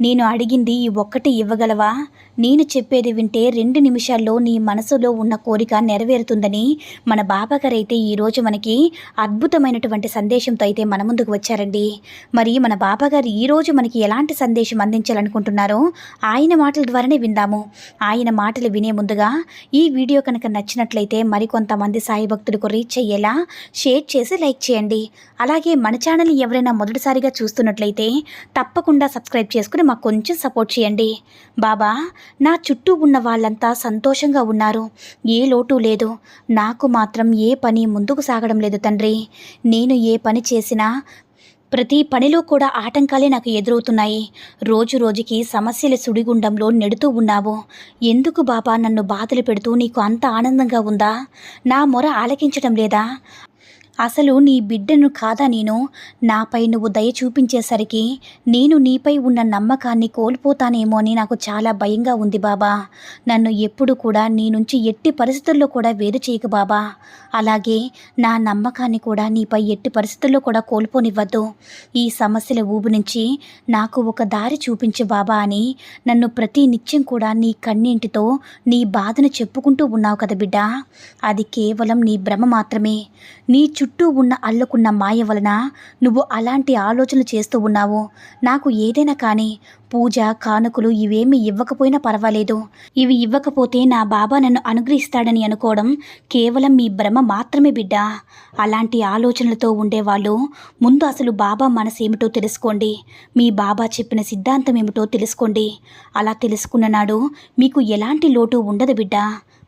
నేను అడిగింది ఈ ఒక్కటి ఇవ్వగలవా? నేను చెప్పేది వింటే రెండు నిమిషాల్లో నీ మనసులో ఉన్న కోరిక నెరవేరుతుందని మన బాబాగారైతే ఈరోజు మనకి అద్భుతమైనటువంటి సందేశంతో అయితే మన ముందుకు వచ్చారండి. మరి మన బాబాగారు ఈరోజు మనకి ఎలాంటి సందేశం అందించాలనుకుంటున్నారో ఆయన మాటల ద్వారానే విందాము. ఆయన మాటలు వినే ముందుగా ఈ వీడియో కనుక నచ్చినట్లయితే మరికొంతమంది సాయి భక్తులకు రీచ్ అయ్యేలా షేర్ చేసి లైక్ చేయండి. అలాగే మన ఛానల్ ఎవరైనా మొదటిసారిగా చూస్తున్నట్లయితే తప్పకుండా సబ్స్క్రైబ్ చేసుకుని మాకు కొంచెం సపోర్ట్ చేయండి. బాబా నా చుట్టూ ఉన్న వాళ్ళంతా సంతోషంగా ఉన్నారు. ఏ లోటు లేదు. నాకు మాత్రం ఏ పని ముందుకు సాగడం లేదు తండ్రి. నేను ఏ పని చేసినా ప్రతి పనిలో కూడా ఆటంకాలే నాకు ఎదురవుతున్నాయి. రోజు రోజుకి సమస్యల సుడిగుండంలో నెడుతూ ఉన్నావు. ఎందుకు బాబా నన్ను బాధలు పెడుతూ నీకు అంత ఆనందంగా ఉందా? నా మొర ఆలకించడం లేదా? అసలు నీ బిడ్డను కాదా నేను? నాపై నువ్వు దయ చూపించేసరికి నేను నీపై ఉన్న నమ్మకాన్ని కోల్పోతానేమో అని నాకు చాలా భయంగా ఉంది బాబా. నన్ను ఎప్పుడు కూడా నీ నుంచి ఎట్టి పరిస్థితుల్లో కూడా వేరు చేయకు బాబా. అలాగే నా నమ్మకాన్ని కూడా నీపై ఎట్టి పరిస్థితుల్లో కూడా కోల్పోనివ్వద్దు. ఈ సమస్యల ఊబు నుంచి నాకు ఒక దారి చూపించు బాబా అని నన్ను ప్రతి నిత్యం కూడా నీ కన్నింటితో నీ బాధను చెప్పుకుంటూ ఉన్నావు కదా బిడ్డ. అది కేవలం నీ భ్రమ మాత్రమే. నీ చుట్టూ ఉన్న అల్లుకున్న మాయ వలన నువ్వు అలాంటి ఆలోచనలు చేస్తూ ఉన్నావు. నాకు ఏదైనా కానీ పూజ కానుకలు ఇవేమీ ఇవ్వకపోయినా పర్వాలేదు. ఇవి ఇవ్వకపోతే నా బాబా నన్ను అనుగ్రహిస్తాడని అనుకోవడం కేవలం మీ భ్రమ మాత్రమే బిడ్డ. అలాంటి ఆలోచనలతో ఉండేవాళ్ళు ముందు అసలు బాబా మనసు ఏమిటో తెలుసుకోండి. మీ బాబా చెప్పిన సిద్ధాంతం ఏమిటో తెలుసుకోండి. అలా తెలుసుకున్న నాడు మీకు ఎలాంటి లోటు ఉండదు బిడ్డ.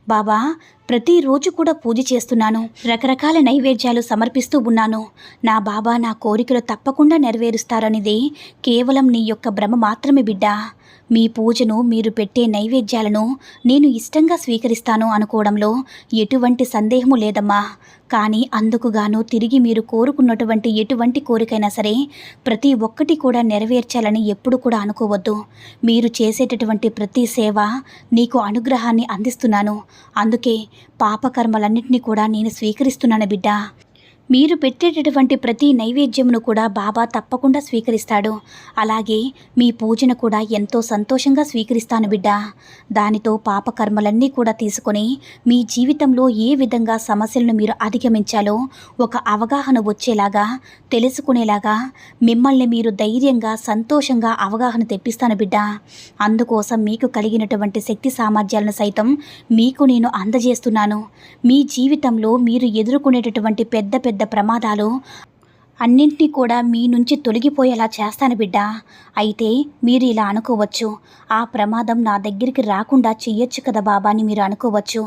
బాబా ప్రతిరోజు కూడా పూజ చేస్తున్నాను. రకరకాల నైవేద్యాలు సమర్పిస్తూ ఉన్నాను. నా బాబా నా కోరికలు తప్పకుండా నెరవేరుస్తారనేది కేవలం నీ యొక్క భ్రమ మాత్రమే బిడ్డ. మీ పూజను మీరు పెట్టే నైవేద్యాలను నేను ఇష్టంగా స్వీకరిస్తాను అనుకోవడంలో ఎటువంటి సందేహము లేదమ్మా. కానీ అందుకుగాను తిరిగి మీరు కోరుకున్నటువంటి ఎటువంటి కోరికైనా సరే ప్రతి ఒక్కటి కూడా నెరవేర్చాలని ఎప్పుడు కూడా అనుకోవద్దు. మీరు చేసేటటువంటి ప్రతి సేవ నీకు అనుగ్రహాన్ని అందిస్తున్నాను. అందుకే పాపకర్మలన్నింటినీ కూడా నేను స్వీకరిస్తున్నాను బిడ్డా. మీరు పెట్టేటటువంటి ప్రతి నైవేద్యమును కూడా బాబా తప్పకుండా స్వీకరిస్తాడు. అలాగే మీ పూజను కూడా ఎంతో సంతోషంగా స్వీకరిస్తాను బిడ్డ. దానితో పాపకర్మలన్నీ కూడా తీసుకొని మీ జీవితంలో ఏ విధంగా సమస్యలను మీరు అధిగమించాలో ఒక అవగాహన వచ్చేలాగా తెలుసుకునేలాగా మిమ్మల్ని మీరు ధైర్యంగా సంతోషంగా అవగాహన తెప్పిస్తాను బిడ్డ. అందుకోసం మీకు కలిగినటువంటి శక్తి సామర్థ్యాలను సైతం మీకు నేను అందజేస్తున్నాను. మీ జీవితంలో మీరు ఎదుర్కొనేటటువంటి పెద్ద పెద్ద పెద్ద ప్రమాదాలు అన్నింటినీ కూడా మీ నుంచి తొలగిపోయేలా చేస్తాను బిడ్డ. అయితే మీరు ఇలా అనుకోవచ్చు. ఆ ప్రమాదం నా దగ్గరికి రాకుండా చెయ్యొచ్చు కదా బాబా అని మీరు అనుకోవచ్చు.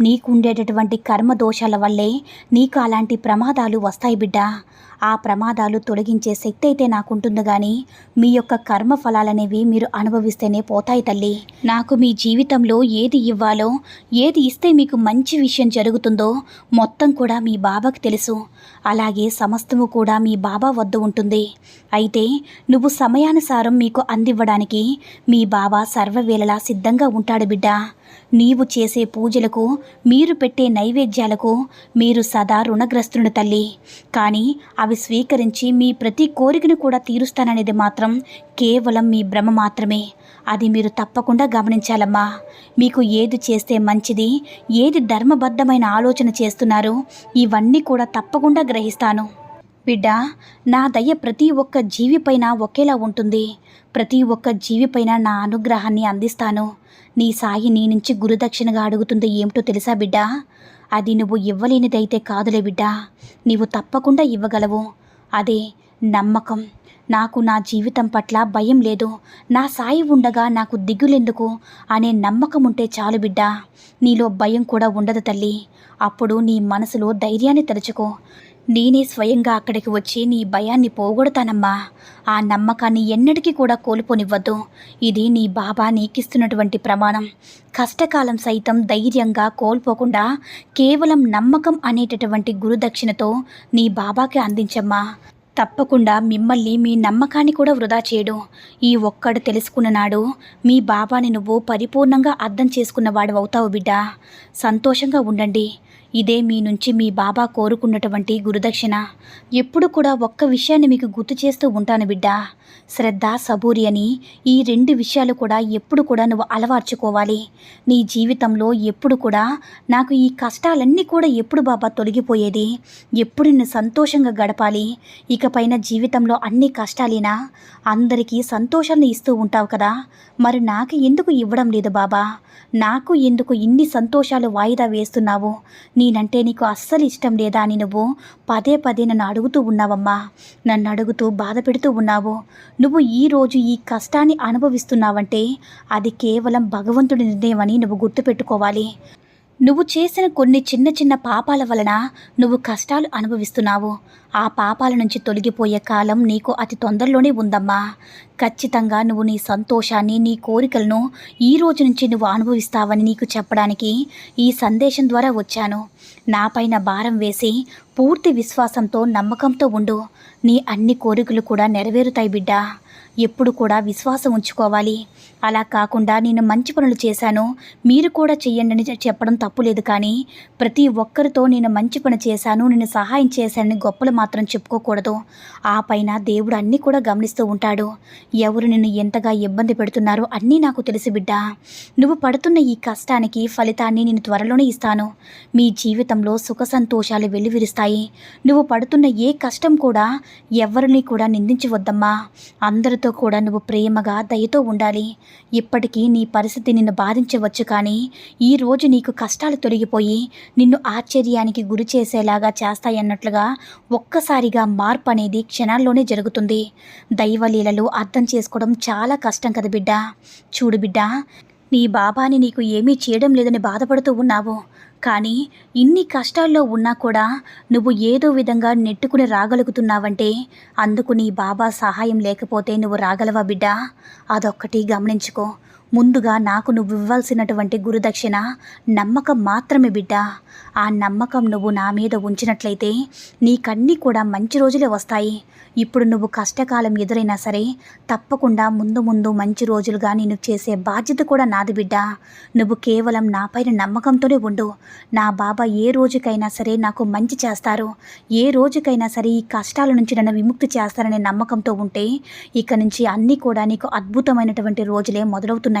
నీకు ఉండేటటువంటి కర్మ దోషాల వల్లే నీకు అలాంటి ప్రమాదాలు వస్తాయి బిడ్డ. ఆ ప్రమాదాలు తొలగించే శక్తి అయితే నాకుంటుంది కానీ మీ యొక్క కర్మ ఫలాలనేవి మీరు అనుభవిస్తేనే పోతాయి తల్లి. నాకు మీ జీవితంలో ఏది ఇవ్వాలో ఏది ఇస్తే మీకు మంచి విషయం జరుగుతుందో మొత్తం కూడా మీ బాబాకి తెలుసు. అలాగే సమస్తము కూడా మీ బాబా వద్ద ఉంటుంది. అయితే నువ్వు సమయానుసారం మీకు అందివ్వడానికి మీ బాబా సర్వవేళలా సిద్ధంగా ఉంటాడు బిడ్డ. నీవు చేసే పూజలకు మీరు పెట్టే నైవేద్యాలకు మీరు సదా రుణగ్రస్తుని తల్లి. కానీ అవి స్వీకరించి మీ ప్రతి కోరికను కూడా తీరుస్తాననేది మాత్రం కేవలం మీ భ్రమ మాత్రమే. అది మీరు తప్పకుండా గమనించాలమ్మా. మీకు ఏది చేస్తే మంచిది ఏది ధర్మబద్ధమైన ఆలోచన చేస్తున్నారో ఇవన్నీ కూడా తప్పకుండా గ్రహిస్తాను. బిడ్డ నా దయ ప్రతి ఒక్క జీవిపైన ఒకేలా ఉంటుంది. ప్రతి ఒక్క జీవిపైన నా అనుగ్రహాన్ని అందిస్తాను. నీ సాయి నీ నుంచి గురుదక్షిణగా అడుగుతుంది ఏమిటో తెలుసా బిడ్డ? అది నువ్వు ఇవ్వలేనిదైతే కాదులే బిడ్డ. నీవు తప్పకుండా ఇవ్వగలవు. అదే నమ్మకం. నాకు నా జీవితం పట్ల భయం లేదు. నా సాయి ఉండగా నాకు దిగులెందుకు అనే నమ్మకం ఉంటే చాలు బిడ్డ. నీలో భయం కూడా ఉండదు తల్లి. అప్పుడు నీ మనసులో ధైర్యాన్ని తలుచుకో నేనే స్వయంగా అక్కడికి వచ్చి నీ భయాన్ని పోగొడతానమ్మా. ఆ నమ్మకాన్ని ఎన్నటికీ కూడా కోల్పోనివ్వద్దు. ఇది నీ బాబా నీకిస్తున్నటువంటి ప్రమాణం. కష్టకాలం సైతం ధైర్యంగా కోల్పోకుండా కేవలం నమ్మకం అనేటటువంటి గురుదక్షిణతో నీ బాబాకి అందించమ్మా. తప్పకుండా మిమ్మల్ని మీ నమ్మకాన్ని కూడా వృధా చేయడు ఈ ఒక్కడు తెలుసుకున్న నాడు మీ బాబాని నువ్వు పరిపూర్ణంగా అర్థం చేసుకున్నవాడు అవుతావు బిడ్డ. సంతోషంగా ఉండండి. ఇదే మీ నుంచి మీ బాబా కోరుకున్నటువంటి గురుదక్షిణ. ఎప్పుడు కూడా ఒక్క విషయాన్ని మీకు గుర్తు చేస్తూ ఉంటాను బిడ్డ. శ్రద్ధ సబూరి అని ఈ రెండు విషయాలు కూడా ఎప్పుడు కూడా నువ్వు అలవార్చుకోవాలి. నీ జీవితంలో ఎప్పుడు కూడా నాకు ఈ కష్టాలన్నీ కూడా ఎప్పుడు బాబా తొలగిపోయేది? ఎప్పుడు నిన్ను సంతోషంగా గడపాలి? ఇకపైన జీవితంలో అన్ని కష్టాలేనా? అందరికీ సంతోషాన్ని ఇస్తూ ఉంటావు కదా? మరి నాకు ఎందుకు ఇవ్వడం లేదు బాబా? నాకు ఎందుకు ఇన్ని సంతోషాలు వాయిదా వేస్తున్నావు? నేనంటే నీకు అస్సలు ఇష్టం లేదా అని నువ్వు పదే పదే నన్ను అడుగుతూ ఉన్నావమ్మా. నన్ను అడుగుతూ బాధ పెడుతూ ఉన్నావు. నువ్వు ఈరోజు ఈ కష్టాన్ని అనుభవిస్తున్నావంటే అది కేవలం భగవంతుడి నిర్ణయమని నువ్వు గుర్తుపెట్టుకోవాలి. నువ్వు చేసిన కొన్ని చిన్న చిన్న పాపాల వలన నువ్వు కష్టాలు అనుభవిస్తున్నావు. ఆ పాపాల నుంచి తొలగిపోయే కాలం నీకు అతి తొందరలోనే ఉందమ్మా. ఖచ్చితంగా నువ్వు నీ సంతోషాన్ని నీ కోరికలను ఈ రోజు నుంచి నువ్వు అనుభవిస్తావని నీకు చెప్పడానికి ఈ సందేశం ద్వారా వచ్చాను. నాపైన భారం వేసి పూర్తి విశ్వాసంతో నమ్మకంతో ఉండు. నీ అన్ని కోరికలు కూడా నెరవేరుతాయి బిడ్డా. ఎప్పుడు కూడా విశ్వాసం ఉంచుకోవాలి. అలా కాకుండా నేను మంచి పనులు చేశాను. మీరు కూడా చెయ్యండి అని చెప్పడం తప్పులేదు కానీ ప్రతి ఒక్కరితో నేను మంచి పని చేశాను. నేను సహాయం చేశానని గొప్పలు మాత్రం చెప్పుకోకూడదు. ఆ పైన దేవుడు అన్నీ కూడా గమనిస్తూ ఉంటాడు. ఎవరు నిన్ను ఎంతగా ఇబ్బంది పెడుతున్నారో అన్నీ నాకు తెలుసు బిడ్డ. నువ్వు పడుతున్న ఈ కష్టానికి ఫలితాన్ని నేను త్వరలోనే ఇస్తాను. మీ జీవితంలో సుఖ సంతోషాలు వెల్లువిరుస్తాయి. నువ్వు పడుతున్న ఏ కష్టం కూడా ఎవరిని కూడా నిందించవద్దమ్మా. అందరితో కూడా నువ్వు ప్రేమగా దయతో ఉండాలి. ఇప్పటికీ నీ పరిస్థితి నిన్ను బాధించవచ్చు కానీ ఈ రోజు నీకు కష్టాలు తొలగిపోయి నిన్ను ఆశ్చర్యానికి గురి చేసేలాగా చేస్తాయన్నట్లుగా ఒక్కసారిగా మార్పు అనేది క్షణాల్లోనే జరుగుతుంది. దైవలీలలు అర్థం చేసుకోవడం చాలా కష్టం కదా బిడ్డ. చూడు బిడ్డ నీ బాబాని నీకు ఏమీ చేయడం లేదని బాధపడుతూ ఉన్నావు. కానీ ఇన్ని కష్టాల్లో ఉన్నా కూడా నువ్వు ఏదో విధంగా నెట్టుకుని రాగలుగుతున్నావంటే అందుకు నీ బాబా సహాయం లేకపోతే నువ్వు రాగలవా బిడ్డా? అదొక్కటి గమనించుకో. ముందుగా నాకు నువ్వు ఇవ్వాల్సినటువంటి గురుదక్షిణ నమ్మకం మాత్రమే బిడ్డ. ఆ నమ్మకం నువ్వు నా మీద ఉంచినట్లయితే నీకన్నీ కూడా మంచి రోజులే వస్తాయి. ఇప్పుడు నువ్వు కష్టకాలం ఎదురైనా సరే తప్పకుండా ముందు ముందు మంచి రోజులుగా నేను చేసే బాధ్యత కూడా నాది బిడ్డ. నువ్వు కేవలం నాపైన నమ్మకంతోనే ఉండు. నా బాబా ఏ రోజుకైనా సరే నాకు మంచి చేస్తారు. ఏ రోజుకైనా సరే ఈ కష్టాల నుంచి నన్ను విముక్తి చేస్తారనే నమ్మకంతో ఉంటే ఇక నుంచి అన్నీ కూడా నీకు అద్భుతమైనటువంటి రోజులే మొదలవుతున్నాయి.